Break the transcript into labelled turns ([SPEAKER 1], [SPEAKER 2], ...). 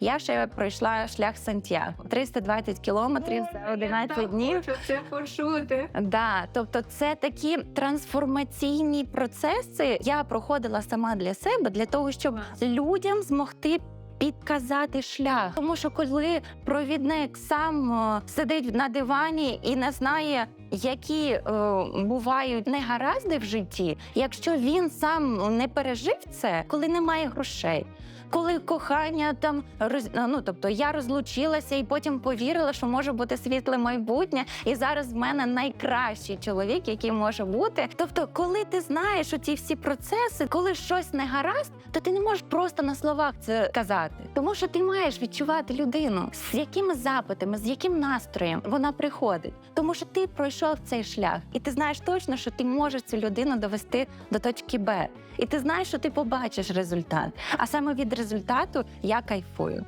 [SPEAKER 1] Я ще пройшла шлях Сантьяго 320 кілометрів за 11 днів.
[SPEAKER 2] Це почути.
[SPEAKER 1] Да, тобто це такі трансформаційні процеси. Я проходила сама для себе для того, щоб людям змогти. Підказати шлях, тому що коли провідник сам е, сидить на дивані і не знає, які е, бувають негаразди в житті, якщо він сам не пережив це, коли немає грошей, коли кохання там роз... ну тобто я розлучилася і потім повірила, що може бути світле майбутнє, і зараз в мене найкращий чоловік, який може бути. Тобто, коли ти знаєш оці всі процеси, коли щось не гаразд, то ти не можеш просто на словах це казати, тому що ти маєш відчувати людину, з якими запитами, з яким настроєм вона приходить, тому що ти пройшов цей шлях, і ти знаєш точно, що ти можеш цю людину довести до точки Б, і ти знаєш, що ти побачиш результат. А саме від результату я кайфую.